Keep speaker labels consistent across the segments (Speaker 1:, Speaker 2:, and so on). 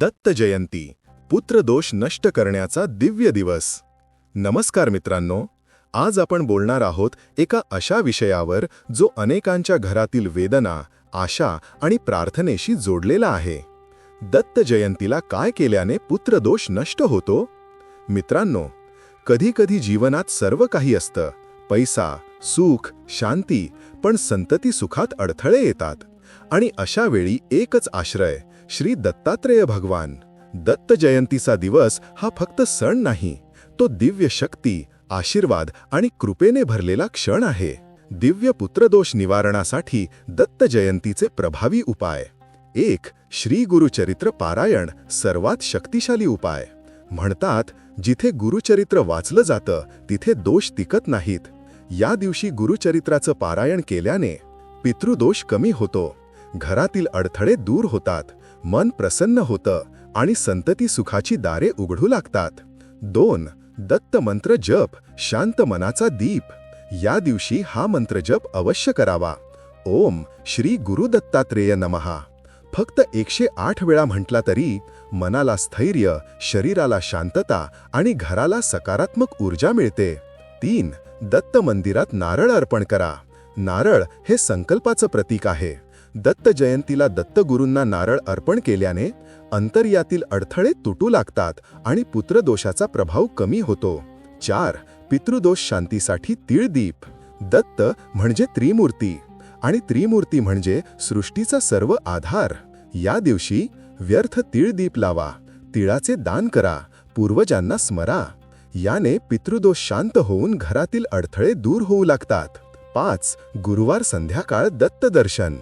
Speaker 1: दत्त जयंती पुत्रदोष नष्ट करण्याचा दिव्य दिवस. नमस्कार मित्रांनो आज आपण बोलणार आहोत एका अशा विषयावर जो अनेकांच्या घरातील वेदना आशा आणि प्रार्थनेशी जोडलेला आहे. दत्त जयंतीला काय केल्याने पुत्रदोष नष्ट होतो? मित्रांनो कधीकधी जीवनात सर्व काही असतं. पैसा सुख शांती पण संतती सुखात अडथळे येतात. आणि अशा वेळी एकच आश्रय श्री दत्तात्रेय भगवान. दत्त जयंतीचा दिवस हा फक्त सण नाही तो दिव्य शक्ती आशीर्वाद आणि कृपेने भरलेला क्षण आहे. दिव्य पुत्रदोष निवारणासाठी दत्त जयंतीचे प्रभावी उपाय. एक श्री गुरुचरित्र पारायण सर्वात शक्तिशाली उपाय. म्हणतात जिथे गुरुचरित्र वाचलं जातं तिथे दोष टिकत नाहीत. या दिवशी गुरुचरित्राचं पारायण केल्याने पितृदोष कमी होतो. घरातील अडथळे दूर होतात. मन प्रसन्न होतं आणि संतती सुखाची दारे उघडू लागतात. दोन दत्त मंत्र जप शांत मनाचा दीप. या दिवशी हा मंत्र जप अवश्य करावा. ओम श्री गुरु दत्तात्रेय नमहा. फक्त एकशे आठ वेळा म्हटला तरी मनाला स्थैर्य शरीराला शांतता आणि घराला सकारात्मक ऊर्जा मिळते. तीन दत्त मंदिरात नारळ अर्पण करा. नारळ हे संकल्पाचं प्रतीक आहे. दत्त जयंतीला दत्तगुरूंना नारळ अर्पण केल्याने अंतर्यातील अडथळे तुटू लागतात आणि पुत्रदोषाचा प्रभाव कमी होतो. चार पितृदोष शांतीसाठी तीळदीप. दत्त म्हणजे त्रिमूर्ती आणि त्रिमूर्ती म्हणजे सृष्टीचा सर्व आधार. या दिवशी व्यर्थ तीळदीप लावा तिळाचे दान करा पूर्वजांना स्मरा. याने पितृदोष शांत होऊन घरातील अडथळे दूर होऊ लागतात. पाच गुरुवार संध्याकाळ दत्त दर्शन.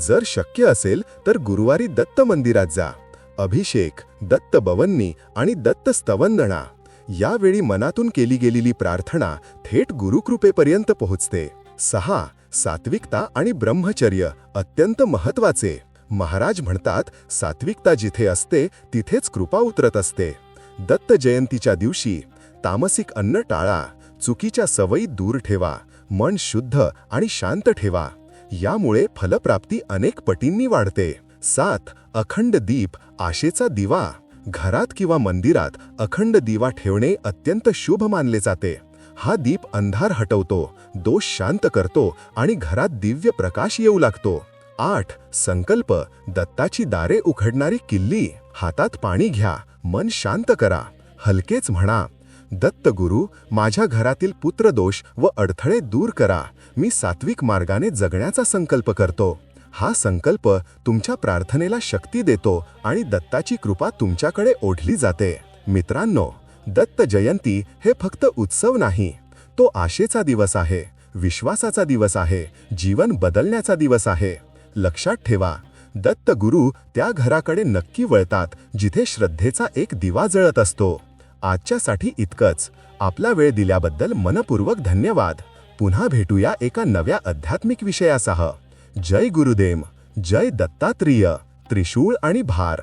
Speaker 1: जर शक्य असेल तर गुरुवारी दत्त मंदिरात जा. अभिषेक दत्त बवन्नी आणि दत्त स्तवंदना यावेळी मनातून केली गेलेली प्रार्थना थेट गुरुकृपेपर्यंत पोहोचते. सहा सात्विकता आणि ब्रह्मचर्य अत्यंत महत्त्वाचे महाराज म्हणतात सात्विकता जिथे असते तिथेच कृपा उतरत असते. दत्त जयंतीच्या दिवशी तामसिक अन्न टाळा चुकीच्या सवयी दूर ठेवा मन शुद्ध आणि शांत ठेवा. यामुळे फलप्राप्ती अनेक पटींनी वाढते. सात अखंड दीप आशेचा दिवा. घरात किंवा मंदिरात अखंड दिवा ठेवणे अत्यंत शुभ मानले जाते. हा दीप अंधार हटवतो दोष शांत करतो आणि घरात दिव्य प्रकाश येऊ लागतो. आठ संकल्प दत्ताची दारे उघडणारी किल्ली. हातात पाणी घ्या मन शांत करा. हलकेच म्हणा दत्त गुरु माझ्या घरातील पुत्रदोष व अडथळे दूर करा. मी सात्विक मार्गाने जगण्याचा संकल्प करतो. हा संकल्प तुमच्या प्रार्थनेला शक्ती देतो आणि दत्ताची कृपा तुमच्याकडे ओढली जाते. मित्रांनो दत्त जयंती हे फक्त उत्सव नाही. तो आशेचा दिवस आहे विश्वासाचा दिवस आहे जीवन बदलण्याचा दिवस आहे. लक्षात ठेवा दत्त गुरु त्या घराकडे नक्की वळतात जिथे श्रद्धेचा एक दिवा जळत असतो. आजच्यासाठी इतकंच. आपला वेळ दिल्याबद्दल मनपूर्वक धन्यवाद. पुन्हा भेटूया एका नव्या आध्यात्मिक विषयासह. जय गुरुदेव. जय दत्तात्रेय. त्रिशूळ आणि भार.